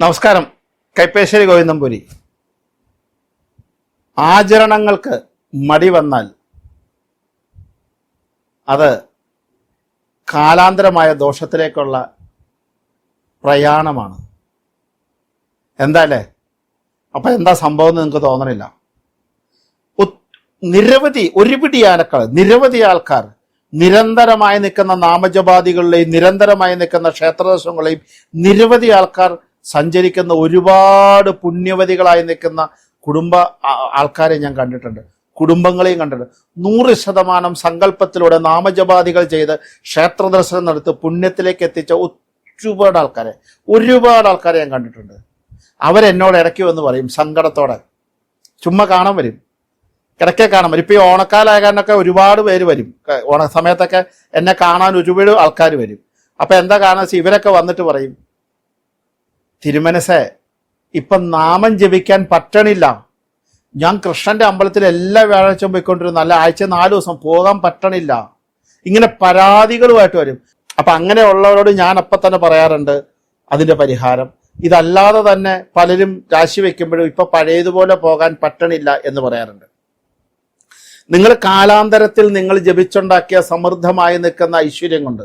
നമസ്കാരം. കൈപ്പേശ്ശേരി ഗോവിന്ദംപുരി. ആചരണങ്ങൾക്ക് മടി വന്നാൽ അത് കാലാന്തരമായ ദോഷത്തിലേക്കുള്ള പ്രയാണമാണ്. എന്തായാലേ അപ്പൊ എന്താ സംഭവം നിങ്ങൾക്ക് തോന്നണില്ല. നിരവധി ഒരുപിടി ആനക്കൾ നിരവധി ആൾക്കാർ നിരന്തരമായി നിൽക്കുന്ന നാമജപാദികളിലെയും നിരന്തരമായി നിൽക്കുന്ന ക്ഷേത്രദർശനങ്ങളെയും നിരവധി ആൾക്കാർ സഞ്ചരിക്കുന്ന ഒരുപാട് പുണ്യവതികളായി നിൽക്കുന്ന കുടുംബ ആൾക്കാരെ ഞാൻ കണ്ടിട്ടുണ്ട്. കുടുംബങ്ങളെയും കണ്ടിട്ടുണ്ട്. നൂറ് ശതമാനം സങ്കല്പത്തിലൂടെ നാമജപാദികൾ ചെയ്ത് ക്ഷേത്ര ദർശനം നടത്തി പുണ്യത്തിലേക്ക് എത്തിച്ച ഒരുപാട് ആൾക്കാരെ ഒരുപാട് ആൾക്കാരെ ഞാൻ കണ്ടിട്ടുണ്ട്. അവരെന്നോട് ഇടയ്ക്ക് വന്ന് പറയും സങ്കടത്തോടെ. ചുമ്മാ കാണാൻ വരും. ഇടയ്ക്കെ കാണാൻ വരും. ഇപ്പൊ ഈ ഓണക്കാലായ ഒരുപാട് പേര് വരും. ഓണ സമയത്തൊക്കെ എന്നെ കാണാൻ ഒരുപാട് ആൾക്കാർ വരും. അപ്പൊ എന്താ കാരണം ഇവരൊക്കെ വന്നിട്ട് പറയും തിരുമനസെ ഇപ്പൊ നാമം ജപിക്കാൻ പറ്റണില്ല. ഞാൻ കൃഷ്ണന്റെ അമ്പലത്തിൽ എല്ലാ വ്യാഴാഴ്ചയും പോയിക്കൊണ്ടിരുന്നു. നല്ല ആഴ്ച നാല് ദിവസം പോകാൻ പറ്റണില്ല. ഇങ്ങനെ പരാതികളുമായിട്ട് വരും. അപ്പൊ അങ്ങനെയുള്ളവരോട് ഞാൻ അപ്പൊ തന്നെ പറയാറുണ്ട് അതിന്റെ പരിഹാരം. ഇതല്ലാതെ തന്നെ പലരും രാശി വെക്കുമ്പോഴും ഇപ്പൊ പഴയതുപോലെ പോകാൻ പറ്റണില്ല എന്ന് പറയാറുണ്ട്. നിങ്ങൾ കാലാന്തരത്തിൽ നിങ്ങൾ ജപിച്ചുണ്ടാക്കിയ സമൃദ്ധമായി നിൽക്കുന്ന ഐശ്വര്യം കൊണ്ട്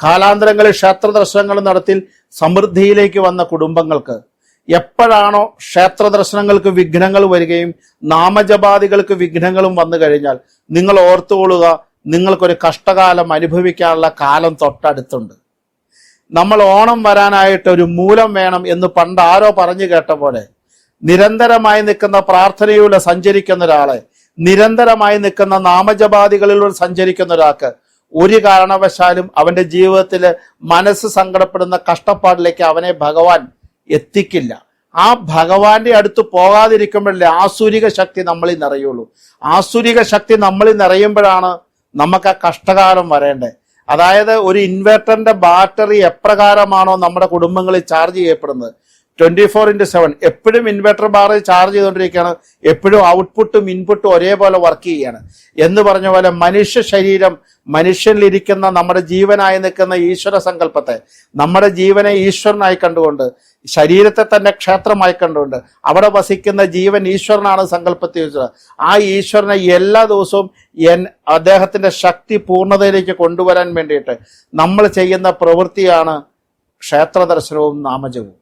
കാലാന്തരങ്ങളിൽ ക്ഷേത്ര ദർശനങ്ങൾ നടത്തി സമൃദ്ധിയിലേക്ക് വന്ന കുടുംബങ്ങൾക്ക് എപ്പോഴാണോ ക്ഷേത്ര ദർശനങ്ങൾക്ക് വിഘ്നങ്ങൾ വരികയും നാമജപാദികൾക്ക് വിഘ്നങ്ങളും വന്നു കഴിഞ്ഞാൽ നിങ്ങൾ ഓർത്തുകൊള്ളുക നിങ്ങൾക്കൊരു കഷ്ടകാലം അനുഭവിക്കാനുള്ള കാലം തൊട്ടടുത്തുണ്ട്. നമ്മൾ ഓണം വരാനായിട്ട് ഒരു മൂലം വേണം എന്ന് പണ്ട് ആരോ പറഞ്ഞു കേട്ട പോലെ നിരന്തരമായി നിൽക്കുന്ന പ്രാർത്ഥനയിലൂടെ സഞ്ചരിക്കുന്ന ഒരാളെ നിരന്തരമായി നിൽക്കുന്ന നാമജപാദികളിലൂടെ സഞ്ചരിക്കുന്ന ഒരാൾക്ക് ഒരു കാരണവശാലും അവന്റെ ജീവിതത്തിൽ മനസ്സ് സങ്കടപ്പെടുന്ന കഷ്ടപ്പാടിലേക്ക് അവനെ ഭഗവാൻ എത്തിക്കില്ല. ആ ഭഗവാന്റെ അടുത്ത് പോകാതിരിക്കുമ്പോഴല്ലേ ആസുരിക ശക്തി നമ്മളിൽ നിറയുള്ളൂ. ആസുരിക ശക്തി നമ്മളിൽ നിറയുമ്പോഴാണ് നമുക്ക് ആ കഷ്ടകാലം വരേണ്ടത്. അതായത് ഒരു ഇൻവെർട്ടറിന്റെ ബാറ്ററി എപ്രകാരമാണോ നമ്മുടെ കുടുംബങ്ങളിൽ ചാർജ് ചെയ്യപ്പെടുന്നത്? Twenty four into seven. എപ്പോഴും ഇൻവെർട്ടർ ബാർ ചാർജ് ചെയ്തുകൊണ്ടിരിക്കുകയാണ്. എപ്പോഴും ഔട്ട്പുട്ടും ഇൻപുട്ടും ഒരേപോലെ വർക്ക് ചെയ്യുകയാണ്. എന്ന് പറഞ്ഞ പോലെ മനുഷ്യ ശരീരം മനുഷ്യനിലിരിക്കുന്ന നമ്മുടെ ജീവനായി നിൽക്കുന്ന ഈശ്വര സങ്കല്പത്തെ നമ്മുടെ ജീവനെ ഈശ്വരനായി കണ്ടുകൊണ്ട് ശരീരത്തെ തന്നെ ക്ഷേത്രമായി കണ്ടുകൊണ്ട് അവിടെ വസിക്കുന്ന ജീവൻ ഈശ്വരനാണ് സങ്കല്പത്തിൽ വെച്ചത്. ആ ഈശ്വരനെ എല്ലാ ദിവസവും എൻ അദ്ദേഹത്തിന്റെ ശക്തി പൂർണതയിലേക്ക് കൊണ്ടുവരാൻ വേണ്ടിയിട്ട് നമ്മൾ ചെയ്യുന്ന പ്രവൃത്തിയാണ് ക്ഷേത്ര ദർശനവും നാമജപവും.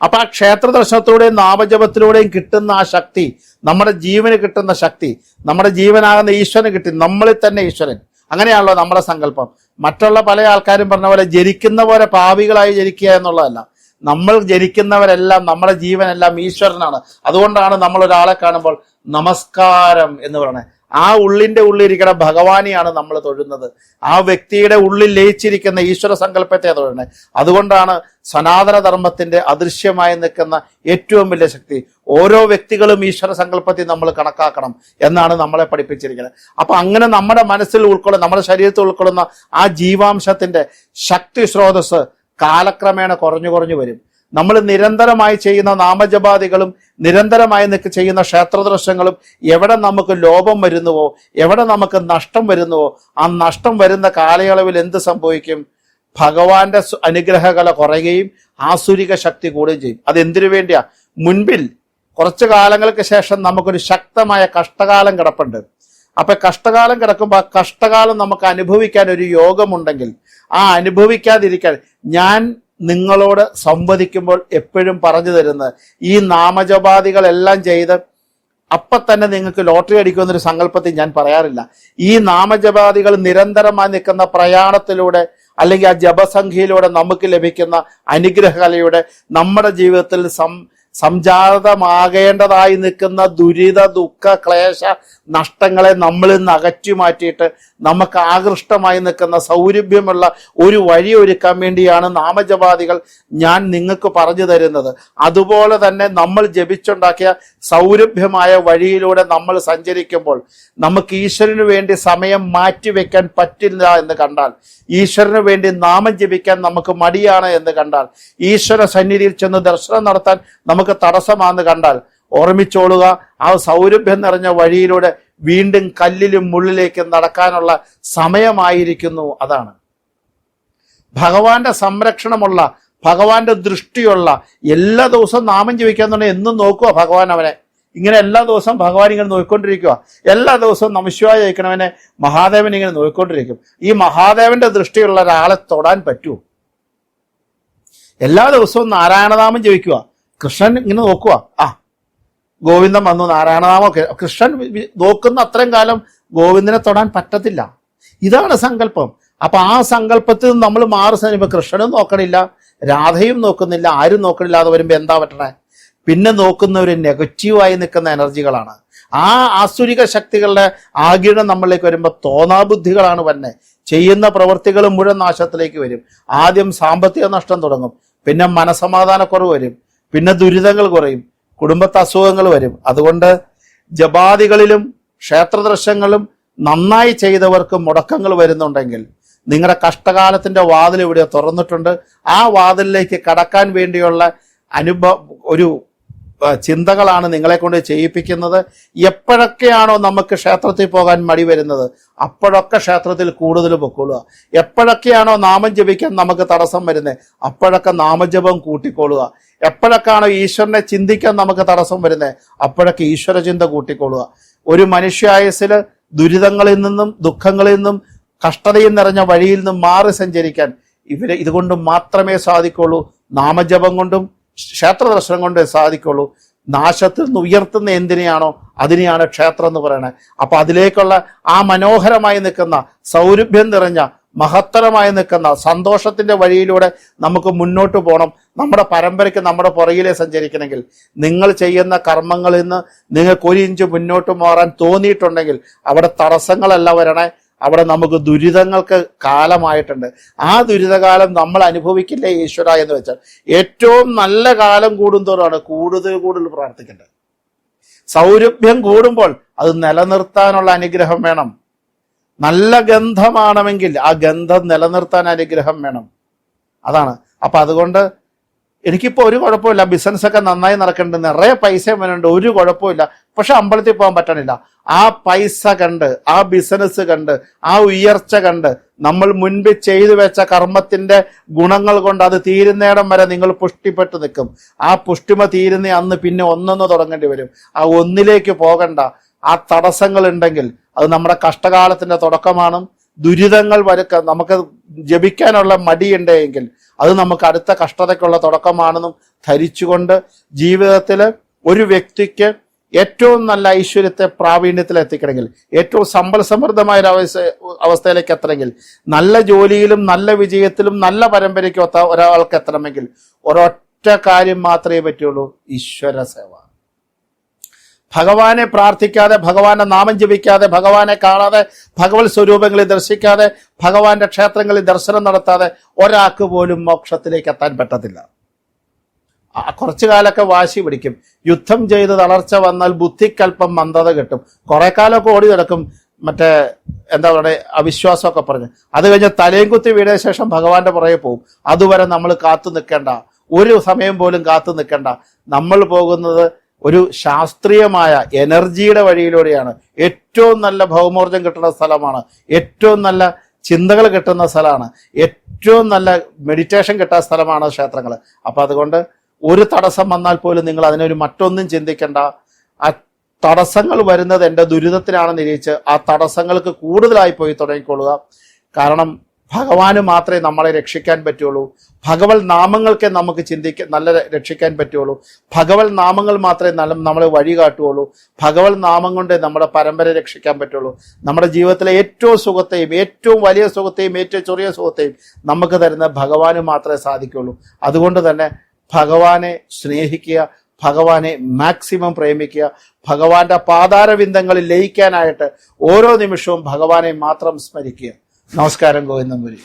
അപ്പൊ ആ ക്ഷേത്ര ദർശനത്തിലൂടെയും നാമജപത്തിലൂടെയും കിട്ടുന്ന ആ ശക്തി നമ്മുടെ ജീവന് കിട്ടുന്ന ശക്തി നമ്മുടെ ജീവനാകുന്ന ഈശ്വരന് കിട്ടി. നമ്മളിൽ തന്നെ ഈശ്വരൻ. അങ്ങനെയാണല്ലോ നമ്മുടെ സങ്കല്പം. മറ്റുള്ള പല ആൾക്കാരും പറഞ്ഞ പോലെ ജനിക്കുന്ന പോലെ പാവികളായി ജനിക്കുക എന്നുള്ളതല്ല. നമ്മൾ ജനിക്കുന്നവരെല്ലാം നമ്മുടെ ജീവനെല്ലാം ഈശ്വരനാണ്. അതുകൊണ്ടാണ് നമ്മൾ ഒരാളെ കാണുമ്പോൾ നമസ്കാരം എന്ന് പറയുന്നത്. ആ ഉള്ളിന്റെ ഉള്ളിരിക്കുന്ന ഭഗവാനെയാണ് നമ്മൾ തൊഴുന്നത്. ആ വ്യക്തിയുടെ ഉള്ളിൽ ലയിച്ചിരിക്കുന്ന ഈശ്വര സങ്കല്പത്തെ തൊഴുന്നത് അതുകൊണ്ടാണ് സനാതന ധർമ്മത്തിന്റെ അദൃശ്യമായി നിൽക്കുന്ന ഏറ്റവും വലിയ ശക്തി. ഓരോ വ്യക്തികളും ഈശ്വര സങ്കല്പത്തിൽ നമ്മൾ കണക്കാക്കണം എന്നാണ് നമ്മളെ പഠിപ്പിച്ചിരിക്കുന്നത്. അപ്പൊ അങ്ങനെ നമ്മുടെ മനസ്സിൽ ഉൾക്കൊള്ളുന്ന നമ്മുടെ ശരീരത്തിൽ ഉൾക്കൊള്ളുന്ന ആ ജീവാംശത്തിന്റെ ശക്തി സ്രോതസ് കാലക്രമേണ കുറഞ്ഞു കുറഞ്ഞു വരും. നമ്മൾ നിരന്തരമായി ചെയ്യുന്ന നാമജപാദികളും നിരന്തരമായി നിൽക്ക് ചെയ്യുന്ന ക്ഷേത്രദർശനങ്ങളും എവിടെ നമുക്ക് ലോപം വരുന്നുവോ എവിടെ നമുക്ക് നഷ്ടം വരുന്നുവോ ആ നഷ്ടം വരുന്ന കാലയളവിൽ എന്ത് സംഭവിക്കും? ഭഗവാന്റെ അനുഗ്രഹകല കുറയുകയും ആസുരിക ശക്തി കൂടുകയും ചെയ്യും. അത് എന്തിനു വേണ്ടിയാ? മുൻപിൽ കുറച്ചു കാലങ്ങൾക്ക് ശേഷം നമുക്കൊരു ശക്തമായ കഷ്ടകാലം കിടപ്പുണ്ട്. അപ്പൊ കഷ്ടകാലം കിടക്കുമ്പോൾ ആ കഷ്ടകാലം നമുക്ക് അനുഭവിക്കാൻ ഒരു യോഗമുണ്ടെങ്കിൽ ആ അനുഭവിക്കാതിരിക്കാൻ ഞാൻ നിങ്ങളോട് സംവദിക്കുമ്പോൾ എപ്പോഴും പറഞ്ഞു തരുന്നത് ഈ നാമജപാദികളെല്ലാം ചെയ്ത് അപ്പം തന്നെ നിങ്ങൾക്ക് ലോട്ടറി അടിക്കുമെന്നൊരു സങ്കല്പത്തിൽ ഞാൻ പറയാറില്ല. ഈ നാമജപാദികൾ നിരന്തരമായി നിൽക്കുന്ന പ്രയാണത്തിലൂടെ അല്ലെങ്കിൽ ആ ജപസംഖ്യയിലൂടെ നമുക്ക് ലഭിക്കുന്ന അനുഗ്രഹകലയുടെ നമ്മുടെ ജീവിതത്തിൽ സം സംജാതമാകേണ്ടതായി നിൽക്കുന്ന ദുരിത ദുഃഖ ക്ലേശ നഷ്ടങ്ങളെ നമ്മളിൽ നിന്ന് അകറ്റി മാറ്റിയിട്ട് നമുക്ക് ആകൃഷ്ടമായി നിൽക്കുന്ന സൗരഭ്യമുള്ള ഒരു വഴി ഒരുക്കാൻ വേണ്ടിയാണ് നാമജപാദികൾ ഞാൻ നിങ്ങൾക്ക് പറഞ്ഞു തരുന്നത്. അതുപോലെ തന്നെ നമ്മൾ ജപിച്ചുണ്ടാക്കിയ സൗരഭ്യമായ വഴിയിലൂടെ നമ്മൾ സഞ്ചരിക്കുമ്പോൾ നമുക്ക് ഈശ്വരന് വേണ്ടി സമയം മാറ്റിവെക്കാൻ പറ്റില്ല എന്ന് കണ്ടാൽ ഈശ്വരന് വേണ്ടി നാമം ജപിക്കാൻ നമുക്ക് മടിയാണ് എന്ന് കണ്ടാൽ ഈശ്വര സന്നിധിയിൽ ചെന്ന് ദർശനം നടത്താൻ നമുക്ക് തടസ്സമാണെന്ന് കണ്ടാൽ ഓർമ്മിച്ചോളുക. ആ സൗരഭ്യം നിറഞ്ഞ വഴിയിലൂടെ വീണ്ടും കല്ലിലും മുള്ളിലേക്ക് നടക്കാനുള്ള സമയമായിരിക്കുന്നു. അതാണ്. ഭഗവാന്റെ സംരക്ഷണമുള്ള ഭഗവാന്റെ ദൃഷ്ടിയുള്ള എല്ലാ ദിവസവും നാമം ജപിക്കാൻ തന്നെ എന്നും നോക്കുക ഭഗവാൻ അവനെ. ഇങ്ങനെ എല്ലാ ദിവസവും ഭഗവാൻ ഇങ്ങനെ നോക്കിക്കൊണ്ടിരിക്കുക എല്ലാ ദിവസവും നമശിവായ ജയിക്കണവനെ മഹാദേവൻ ഇങ്ങനെ നോക്കിക്കൊണ്ടിരിക്കും ഈ മഹാദേവന്റെ ദൃഷ്ടിയുള്ള ഒരാളെ തൊടാൻ പറ്റുമോ എല്ലാ ദിവസവും നാരായണനാമം ജപിക്കുക. കൃഷ്ണൻ ഇങ്ങനെ നോക്കുക ആ ഗോവിന്ദൻ വന്നു നാരായണനാമൊക്കെ കൃഷ്ണൻ നോക്കുന്ന അത്രയും കാലം ഗോവിന്ദനെ തൊടാൻ പറ്റത്തില്ല. ഇതാണ് സങ്കല്പം. അപ്പൊ ആ സങ്കല്പത്തിൽ നിന്ന് നമ്മൾ മാറി കഴിയുമ്പോൾ കൃഷ്ണനും നോക്കണില്ല രാധയും നോക്കുന്നില്ല ആരും നോക്കണില്ലാതെ വരുമ്പോ എന്താ പറ്റണേ? പിന്നെ നോക്കുന്ന ഒരു നെഗറ്റീവായി നിൽക്കുന്ന എനർജികളാണ്. ആ ആസുരിക ശക്തികളുടെ ആകിരണം നമ്മളിലേക്ക് വരുമ്പോൾ തോന്നാബുദ്ധികളാണ് വന്നെ ചെയ്യുന്ന പ്രവൃത്തികൾ മുഴുവൻ നാശത്തിലേക്ക് വരും. ആദ്യം സാമ്പത്തിക നഷ്ടം തുടങ്ങും. പിന്നെ മനസമാധാനക്കുറവ് വരും. പിന്നെ ദുരിതങ്ങൾ കുറയും കുടുംബത്തെ അസുഖങ്ങൾ വരും. അതുകൊണ്ട് ജപാദികളിലും ക്ഷേത്രദൃശ്യങ്ങളും നന്നായി ചെയ്തവർക്ക് മുടക്കങ്ങൾ വരുന്നുണ്ടെങ്കിൽ നിങ്ങളുടെ കഷ്ടകാലത്തിന്റെ വാതിൽ ഇവിടെ തുറന്നിട്ടുണ്ട്. ആ വാതിലിലേക്ക് കടക്കാൻ വേണ്ടിയുള്ള അനുഭവ ഒരു ചിന്തകളാണ് നിങ്ങളെ കൊണ്ട് ചെയ്യിപ്പിക്കുന്നത്. എപ്പോഴൊക്കെയാണോ നമുക്ക് ക്ഷേത്രത്തിൽ പോകാൻ മടി വരുന്നത് അപ്പോഴൊക്കെ ക്ഷേത്രത്തിൽ കൂടുതൽ പൊക്കോളുക. എപ്പോഴൊക്കെയാണോ നാമം ജപിക്കാൻ നമുക്ക് തടസ്സം വരുന്നത് അപ്പോഴൊക്കെ നാമജപം കൂട്ടിക്കൊള്ളുക. എപ്പോഴൊക്കെയാണോ ഈശ്വരനെ ചിന്തിക്കാൻ നമുക്ക് തടസ്സം വരുന്നത് അപ്പോഴൊക്കെ ഈശ്വര ചിന്ത കൂട്ടിക്കൊള്ളുക. ഒരു മനുഷ്യായുസിൽ ദുരിതങ്ങളിൽ നിന്നും ദുഃഖങ്ങളിൽ നിന്നും കഷ്ടതയും നിറഞ്ഞ വഴിയിൽ നിന്നും മാറി സഞ്ചരിക്കാൻ ഇവരെ ഇതുകൊണ്ട് മാത്രമേ സാധിക്കുള്ളൂ. നാമജപം കൊണ്ടും ക്ഷേത്ര ദർശനം കൊണ്ടേ സാധിക്കുള്ളൂ. നാശത്തിൽ നിന്ന് ഉയർത്തുന്ന എന്തിനെയാണോ അതിനെയാണ് ക്ഷേത്രം എന്ന് പറയുന്നത് അപ്പൊ അതിലേക്കുള്ള ആ മനോഹരമായി നിൽക്കുന്ന സൗരഭ്യം നിറഞ്ഞ മഹത്തരമായി നിൽക്കുന്ന സന്തോഷത്തിന്റെ വഴിയിലൂടെ നമുക്ക് മുന്നോട്ട് പോകണം നമ്മുടെ പരമ്പരയ്ക്ക് നമ്മുടെ പുറകിലെ സഞ്ചരിക്കണമെങ്കിൽ നിങ്ങൾ ചെയ്യുന്ന കർമ്മങ്ങളിൽ നിന്ന് നിങ്ങൾക്ക് ഒരു ഇഞ്ച് മുന്നോട്ട് മാറാൻ തോന്നിയിട്ടുണ്ടെങ്കിൽ അവിടെ തടസ്സങ്ങളല്ല വരണേ. അവിടെ നമുക്ക് ദുരിതങ്ങൾക്ക് കാലമായിട്ടുണ്ട്. ആ ദുരിതകാലം നമ്മൾ അനുഭവിക്കില്ലേ ഈശ്വര എന്ന് വെച്ചാൽ ഏറ്റവും നല്ല കാലം കൂടുന്തോറാണ് കൂടുതൽ കൂടുതൽ പ്രാർത്ഥിക്കേണ്ടത്. സൗരഭ്യം കൂടുമ്പോൾ അത് നിലനിർത്താനുള്ള അനുഗ്രഹം വേണം. നല്ല ഗന്ധമാണെങ്കിൽ ആ ഗന്ധം നിലനിർത്താൻ അനുഗ്രഹം വേണം. അതാണ്. അപ്പൊ അതുകൊണ്ട് എനിക്കിപ്പോ ഒരു കുഴപ്പമില്ല. ബിസിനസ്സൊക്കെ നന്നായി നടക്കേണ്ടത് നിറയെ പൈസയും വരുന്നുണ്ട്. ഒരു കുഴപ്പമില്ല. പക്ഷെ അമ്പലത്തിൽ പോകാൻ പറ്റണില്ല. ആ പൈസ കണ്ട് ആ ബിസിനസ് കണ്ട് ആ ഉയർച്ച കണ്ട് നമ്മൾ മുൻപ് ചെയ്തു വെച്ച കർമ്മത്തിന്റെ ഗുണങ്ങൾ കൊണ്ട് അത് തീരുന്നേടം വരെ നിങ്ങൾ പുഷ്ടിപ്പെട്ട് നിൽക്കും. ആ പുഷ്ടിമ തീരുന്ന അന്ന് പിന്നെ ഒന്നൊന്ന് തുടങ്ങേണ്ടി വരും. ആ ഒന്നിലേക്ക് പോകണ്ട. ആ തടസ്സങ്ങൾ ഉണ്ടെങ്കിൽ അത് നമ്മുടെ കഷ്ടകാലത്തിന്റെ തുടക്കമാണ്. ദുരിതങ്ങൾ വരക്ക നമുക്ക് ജപിക്കാനുള്ള മടിയുണ്ടെങ്കിൽ അത് നമുക്ക് അടുത്ത കഷ്ടതയ്ക്കുള്ള തുടക്കമാണെന്നും ധരിച്ചുകൊണ്ട് ജീവിതത്തിൽ ഒരു വ്യക്തിക്ക് ഏറ്റവും നല്ല ഐശ്വര്യത്തെ പ്രാവീണ്യത്തിൽ എത്തിക്കണമെങ്കിൽ ഏറ്റവും സമ്പൽ സമൃദ്ധമായ ഒരു അവസ്ഥ അവസ്ഥയിലേക്ക് എത്തണമെങ്കിൽ നല്ല ജോലിയിലും നല്ല വിജയത്തിലും നല്ല പരമ്പരയ്ക്കും ഒത്ത ഒരാൾക്ക് എത്തണമെങ്കിൽ ഒരൊറ്റ കാര്യം മാത്രമേ പറ്റുള്ളൂ ഈശ്വര സേവ. ഭഗവാനെ പ്രാർത്ഥിക്കാതെ ഭഗവാന്റെ നാമം ജപിക്കാതെ ഭഗവാനെ കാണാതെ ഭഗവത് സ്വരൂപങ്ങളിൽ ദർശിക്കാതെ ഭഗവാന്റെ ക്ഷേത്രങ്ങളിൽ ദർശനം നടത്താതെ ഒരാൾക്ക് പോലും മോക്ഷത്തിലേക്ക് എത്താൻ പറ്റത്തില്ല. കുറച്ചു കാലമൊക്കെ വാശി പിടിക്കും. യുദ്ധം ചെയ്ത് തളർച്ച വന്നാൽ ബുദ്ധിക്കൽപ്പം മന്ദത കിട്ടും. കുറെ കാലമൊക്കെ ഓടി നടക്കും. മറ്റേ എന്താ പറയുക അവിശ്വാസമൊക്കെ പറഞ്ഞ്. അത് കഴിഞ്ഞ് തലയും കുത്തി വീടിയ ശേഷം ഭഗവാന്റെ പുറകെ പോകും. അതുവരെ നമ്മൾ കാത്തു നിൽക്കേണ്ട. ഒരു സമയം പോലും കാത്തു നിൽക്കേണ്ട. നമ്മൾ പോകുന്നത് ഒരു ശാസ്ത്രീയമായ എനർജിയുടെ വഴിയിലൂടെയാണ് ഏറ്റവും നല്ല ഭൗമോർജം കിട്ടുന്ന സ്ഥലമാണ്. ഏറ്റവും നല്ല ചിന്തകൾ കിട്ടുന്ന സ്ഥലമാണ്. ഏറ്റവും നല്ല മെഡിറ്റേഷൻ കിട്ടുന്ന സ്ഥലമാണ് ക്ഷേത്രങ്ങൾ. അപ്പൊ അതുകൊണ്ട് ഒരു തടസ്സം വന്നാൽ പോലും നിങ്ങൾ അതിനൊരു മറ്റൊന്നും ചിന്തിക്കേണ്ട. ആ തടസ്സങ്ങൾ വരുന്നത് എന്റെ ദുരിതത്തിലാണെന്ന് നിരീക്ഷിച്ച് ആ തടസ്സങ്ങൾക്ക് കൂടുതലായി പോയി തുടങ്ങിക്കൊള്ളുക. കാരണം ഭഗവാന് മാത്രമേ നമ്മളെ രക്ഷിക്കാൻ പറ്റുള്ളൂ. ഭഗവത് നാമങ്ങൾക്കേ നമുക്ക് ചിന്തിക്കാൻ നല്ല രക്ഷിക്കാൻ പറ്റുള്ളൂ. ഭഗവത് നാമങ്ങൾ മാത്രമേ നല്ല നമ്മളെ വഴി കാട്ടുകയുള്ളൂ ഭഗവത് നാമം കൊണ്ടേ നമ്മുടെ പരമ്പര രക്ഷിക്കാൻ പറ്റുള്ളൂ. നമ്മുടെ ജീവിതത്തിലെ ഏറ്റവും സുഖത്തെയും ഏറ്റവും വലിയ സുഖത്തെയും ഏറ്റവും ചെറിയ സുഖത്തെയും നമുക്ക് തരുന്ന ഭഗവാന് മാത്രമേ സാധിക്കുള്ളൂ. അതുകൊണ്ട് തന്നെ ഭഗവാനെ സ്നേഹിക്കുക ഭഗവാനെ മാക്സിമം പ്രേമിക്കുക ഭഗവാന്റെ പാതാരവിന്ദങ്ങളിൽ ലയിക്കാനായിട്ട് ഓരോ നിമിഷവും ഭഗവാനെ മാത്രം സ്മരിക്കുക. നമസ്കാരം ഗോവിന്ദമുരി